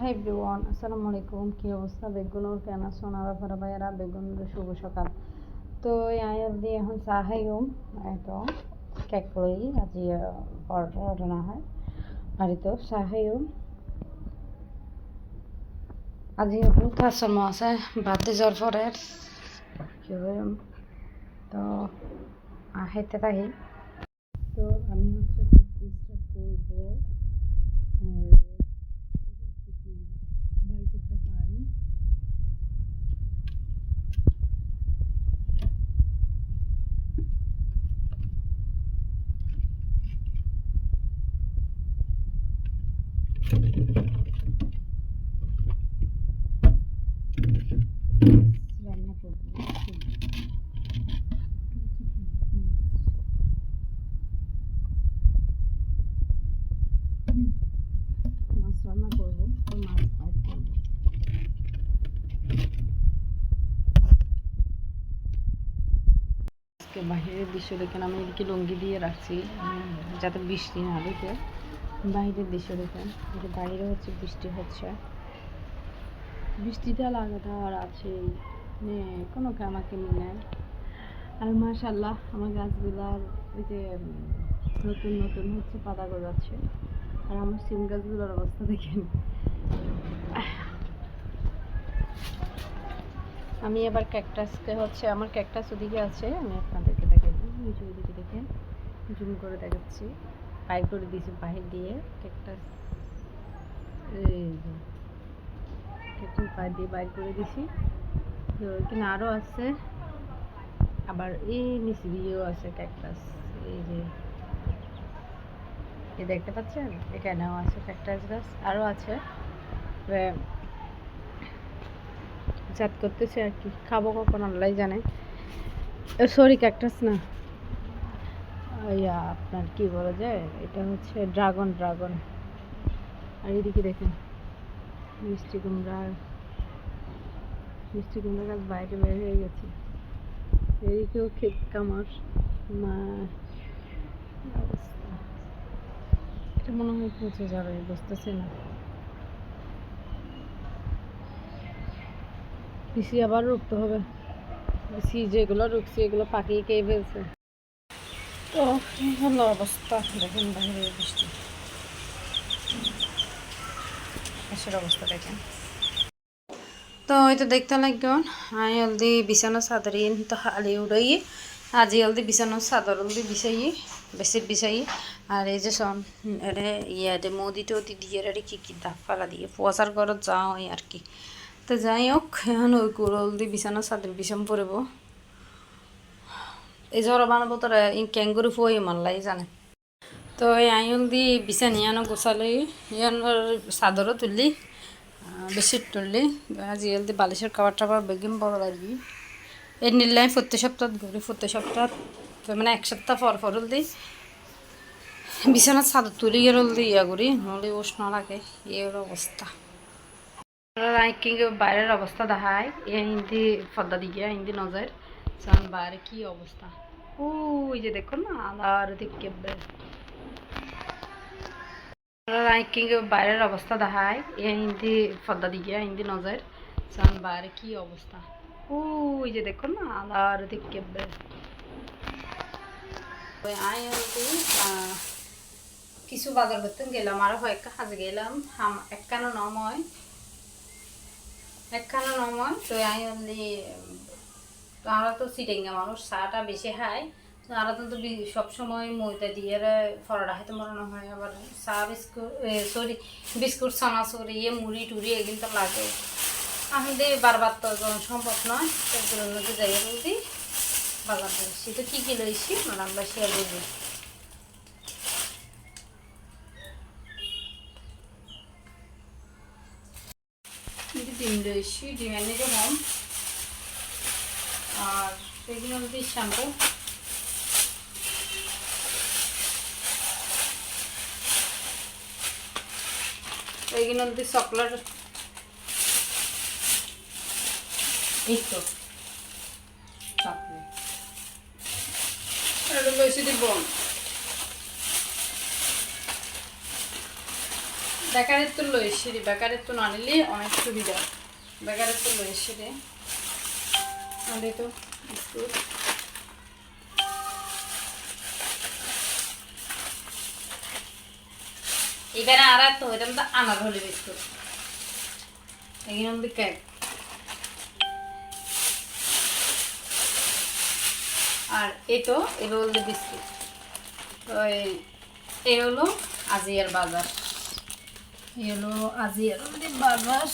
Hi everyone আসসালামু আলাইকুম। কী অবস্থা? বেগুনোর কেন সোনারা ফারা ভাইয়ারা, বেগুনের শুভ সকাল। তো আয়ার দিয়ে এখন চা খাইম এত কেক লই আজি পরোটা অর্ডার না হয়। বাড়িতেও চাহ খাইম আজি বহুত আশ্রম আছে বাতি জ্বর পরে কি তো খাইতে থাকি তো আমি হচ্ছে স্টার্ট করব বাই করতে পারি রান্না মাছ বাইরের দৃশ্য দেখেন আমি এদিকে লুঙ্গি দিয়ে রাখছি যাতে বৃষ্টি না ঢুকে। বাইরের দৃশ্য দেখেন। যে বাইরে হচ্ছে বৃষ্টি হচ্ছে। বৃষ্টিটা লাগাটা আর আছে কোনো কামাকিনি নেই। আর মাশাল্লাহ আমার গাছগুলার ওই যে নতুন নতুন হচ্ছে পাতা গজাচ্ছে আর আমার সিম গাছগুলোর অবস্থা দেখেন। আমি এবার ক্যাকটাসকে হচ্ছে, আমার ক্যাকটাস ওদিকে আছে। আমি আপনাদেরকে দিই যে ওদিকে দেখেন, জুম করে দেখাচ্ছি। বাইর করে দিয়েছি বাহির দিয়ে যে ক্যাকটাস বাইর দিয়ে বাইর করে দিছি তো এখানে আরও আছে, আবার এই নিচে দিয়েও আছে ক্যাকটাস এই যে এই দেখতে পাচ্ছেন? এখানেও আছে ক্যাকটাস গাছ আরও আছে। জাত করতেছে আর কি, খাব কখন আল্লাহ জানে। সরি ক্যাকটাস না। ইয়া আপনার কি বলা যায় এটা হচ্ছে ড্রাগন ড্রাগন। আর এদিকে দেখেন, মিষ্টি কুমড়া মিষ্টি কুমড়া গাছ বাইরে বের হয়ে গেছে। এদিকেও ক্ষেত কামার, মা এটা মনে হয় পচে যাবে বুঝতেছি না। পিসি আবার রুখতে হবে। পিসি যেগুলো রুখছি, এগুলো পাকিয়ে খেয়ে ফেলছে। তো এই হলো অবস্থা দেখেন বৃষ্টি এসের অবস্থা দেখেন তো ওই তো দেখতে লাগবেন আমি হলদি বিছানো চাদর তো হালি উড়াই আজি হলদি বিছানো চাদর হলদি বিছাই বেশি বিছাই আর এই যে সন এরে ইয়াতে মোদি টদি দিয়ে এরে কি কি দাগ ফালা দিয়ে পোয়াশার ঘরত যাও আর কি। তো যাই হোক, এখন ওই কুড়ল হলদি বিছানো চাদর বিছাম পরব। এই জ্বর বানাবো তোরা ক্যাঙ্গুরু ফুয়াই মারলাই জানে। তো এই আইল দি বিছানি আনো গোছালি ইয়ানোর চাদরও তুললি বেডশিট তুললি আজিকাল দি বালিশের কাবার টাবার বেগিম বড় লাগবি এই নিলাই প্রতি সপ্তাহ ঘুরি প্রতি সপ্তাহ তো মানে এক সপ্তাহ পর পর দি বিছানার চাদর তুলি গেল দি ইয়া করি নহলে উষ্ণ লাগে এর অবস্থা বাইরের অবস্থা দেখায় এ হিন্দি ফদ্দা দিকে হিন্দি নজর সান বাইরে কি অবস্থা? ওই যে দেখো না আলার দিকে রাইকিং বাইরের অবস্থা দেখায় এ হিন্দি ফদ্দা দিকে হিন্দি নজর। সান বাইরে কি অবস্থা? ওই যে দেখো না আলার দিকে আই কিছু বাজার করতে গেলাম আরও কয়েকটা কাজে গেলাম। একখানো নময় একখানা নময় তো আমি বললি আমরা তো সিটেঙ্গা মানুষ চাটা বেশি খাই। তো আমরা তো সবসময় ময়দা দিয়ে ফরাটা হাতে মরানো হয়, আবার চা বিস্কুট সরি, বিস্কুট চানাচুর ইয়ে মুড়ি, টুড়ি এগুলো তো লাগে। আমি দিয়ে বারবার তো সম্ভব নয় সেগুলো নদী যাই বলতে বাজার দিয়েছি তো কী কী লইছি? মানে আমরা শেয়ার করব। ডিম লইছি ডিম এনে যেমন আর যদি শ্যাম্পু যদি চকলেট এই তো চকলেট এটা বেশি দিব বেকারের তো লই এসছি বেকারের তো না নিলে অনেক সুবিধা। বেকারের তো লই এসছি রে। আরে তো বিস্কুট এবারে আর তো এরকম তো আনার হলে বিস্কুট এগুলো মধ্যে কেক আর এই তো এগুলো হলো বিস্কুট তো এই- হলো আজিয়ার বাজার এই হলো আজিয়ার আমাদের বাজার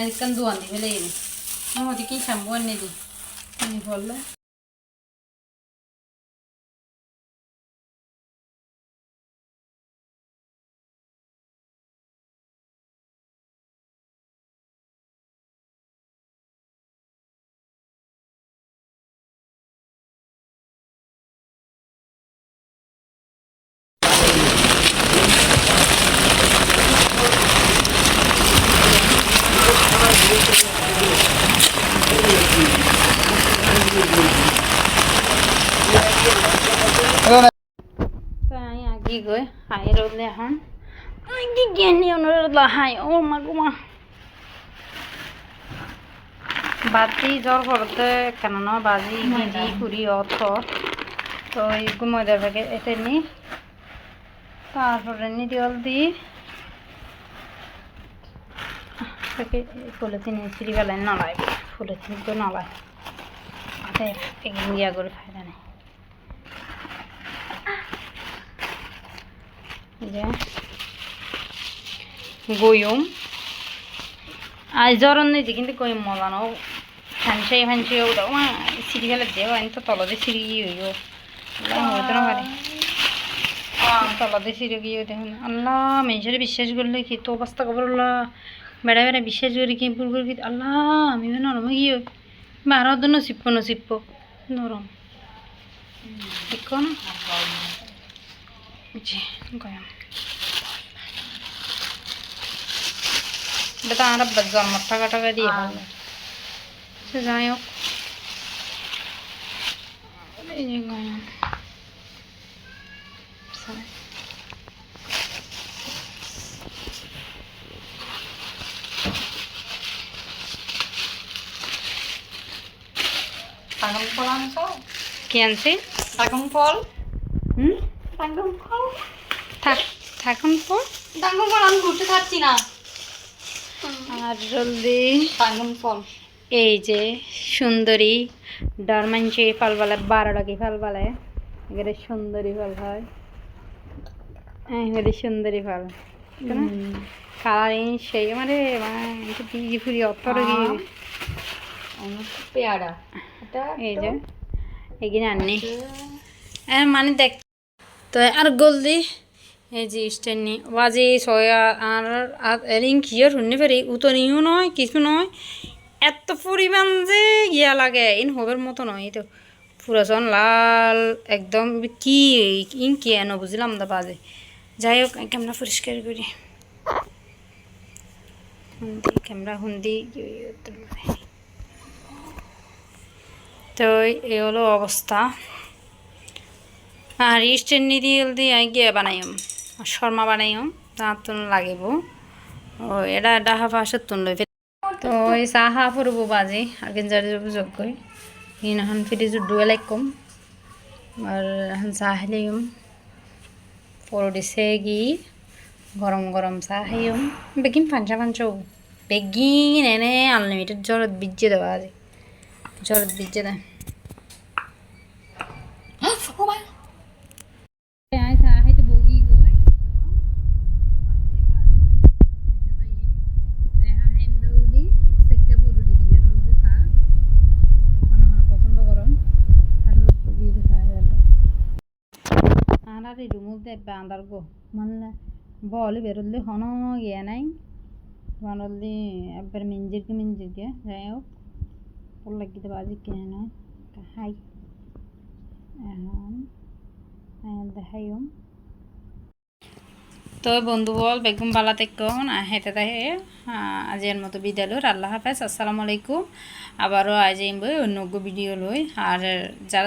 একদম দোয়ান দি ফেলে এনে আমাদের কি শ্যাম্পু আনে দি গৈ এখন আগে জ্ঞানী অনুৰোধ হাই ও মা গো মা বাতি জ্বর করতে কেননা বাজি গিজি পুরি অথ তো এই ময়দার প্যাকেট এতে নি তারপরে নি জল দি পলিথিন ছিঁড়ি পেলাই নলাই পলিথিন তো নলাই হাতে একদিন গিয়া করে ফায়দা নেই যে গয়ুম। আর জ্বরন নেই কিন্তু গয়ুম মজানো ফানসে ফানসে ওটা মা সিঁড়ি ফেলে দেও আমি তো তলতে সিঁড়ি গিয়ে হইব। হইতে না পারে তলতে সিঁড়ি গিয়ে দেখুন আল্লাহ মানুষের বিশ্বাস করলে কি তো অবস্থা খবর আল্লাহ। বেড়া বেড়া বিশ্বাস করি কি ভুল করি আল্লাহ আমি নরম গিয়ে বারো তো নসিব নসিব নরম। দেখো না। জি গয়াম এটা তো আব্বার জন্ম টাকা টাকা দিয়ে ভালো সে যাই হোক। এই যে টাঙ্গন ফল আনছো? কি আনছি? ফল? হুম? থাক থাকুন তো টাঙ্গন ফল আমি ঘুরতে থাকছি না। আর জলদি। ফল। এই যে সুন্দরী ডরমাঞ্চি ফল বলে বারো টাকি ফল বলে? এগুলো সুন্দরী ফল হয়। এগুলি সুন্দরী ফল। কালারিং সেই মানে বিজি ফুরি পেয়ারা। এই যে এগিয়ে আননি। হ্যাঁ মানে দেখ তো আর গলদি। এই যে স্ট্যান্ড নি বাজে সয়া, আর এরিং, কিয়র শুনতে পারি উতনিও নয়, কিছু নয়। এত পরিমাণ যে ইয়া লাগে, ইন হবের মতো নয় তো পুরাজন লাল, একদম কি ইন কি এনো, বুঝলাম দা বাজে। যাই হোক ক্যামেরা পরিষ্কার করি। হুন্দি, ক্যামেরা হুন্দি তো এই হলো অবস্থা। আর স্ট্যান্ড দিয়ে দিয়ে গিয়ে বানাইম। শর্মা বানাইম তার তো লাগিব। ও, এটা ডাহা পাশে তুন লই তো এই চাহা ফুরবো বাজি, আর কিনজার যোগ করি কই। ইনহান ফ্রিজ ডুয়ে লাইকম। আর এখন চাহ লিম পরে দিছে গি গরম গরম খাইম বেগিন পাঞ্চা পাঞ্চাও বেগিন এনে আনলিমিটেড জ্বরত বিজে দেওয়া আজি। জ্বরত বিজে দেয় ও ভাই আই চাহ খাইতে বগি গৈ গো মানে বল বেরোলে হন গিয়া নাই বানলি একবার মিঞ্জিরকে মিঞ্জিরকে যাই হোক ভালো লাগি তো বন্ধু বল বেগুন বালা তেকন হেতে তাহে আজের মতো বিদায় লোর আল্লাহ হাফেজ আসসালামু আলাইকুম আবারও আজ অন্য ভিডিও লই আর যারা